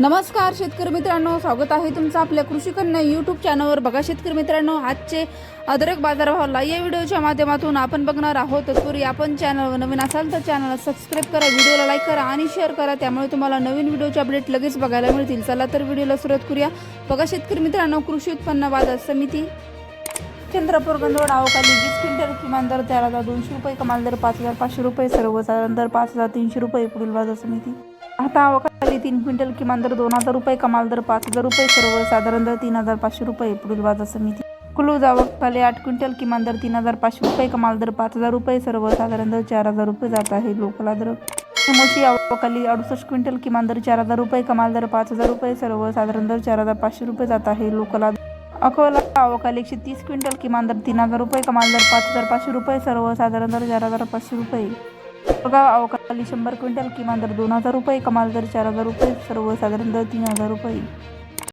नमस्कार शेतकरी मित्रांनो. स्वागत आहे तुमचं आपल्या कृषी कन्या यूट्यूब चॅनलवर बघा शेतकरी मित्रांनो आजचे अदरक बाजारभावाला या व्हिडिओच्या माध्यमातून आपण बघणार आहोत. तत्पूर्वी आपण चॅनलवर नवीन असाल तर चॅनलला सबस्क्राईब करा व्हिडिओला लाईक करा आणि शेअर करा. त्यामुळे तुम्हाला नवीन व्हिडिओचे अपडेट लगेच बघायला मिळतील. चला तर व्हिडिओला सुरुवात करूया. बघा शेतकरी मित्रांनो कृषी उत्पन्न बाजार समिती चंद्रपूर गंधवड आवकाली वीस क्विंटल किमान दर त्याला हजार दोनशे रुपये कमाल दर पाच हजार पाचशे रुपये. सर्वसाधारण दर पाच हजार तीनशे रुपये पुढील बाजार समिती. आता अवकाली तीन क्विंटल किमान दर दोन हजार रुपये कमाल दर पाच हजार रुपये. सर्व साधारण दर तीन हजार पाचशे रुपये पुढील बाजार समिती. क्लोज अवकाली आठ क्विंटल किमान दर तीन हजार पाचशे रुपये कमाल दर पाच हजार रुपये. सर्व साधारण दर चार हजार रुपये जात आहे लोकल दर मोशी अवकाली अडुसष्ट क्विंटल किमान दर चार हजार रुपये कमाल दर पाच हजार रुपये. सर्व साधारण दर चार हजार पाचशे रुपये जात आहे लोकला अकोला आवकाली एकशे तीस क्विंटल किमान दर तीन हजार रुपये कमाल दर पाच हजार पाचशे रुपये. सर्व साधारण दर चार हजार पाचशे रुपये. बघा अवकाळी शंभर क्विंटल किमान दर दोन हजार रुपये कमाल दर चार हजार रुपये सर्वसाधारण दर तीन हजार रुपये.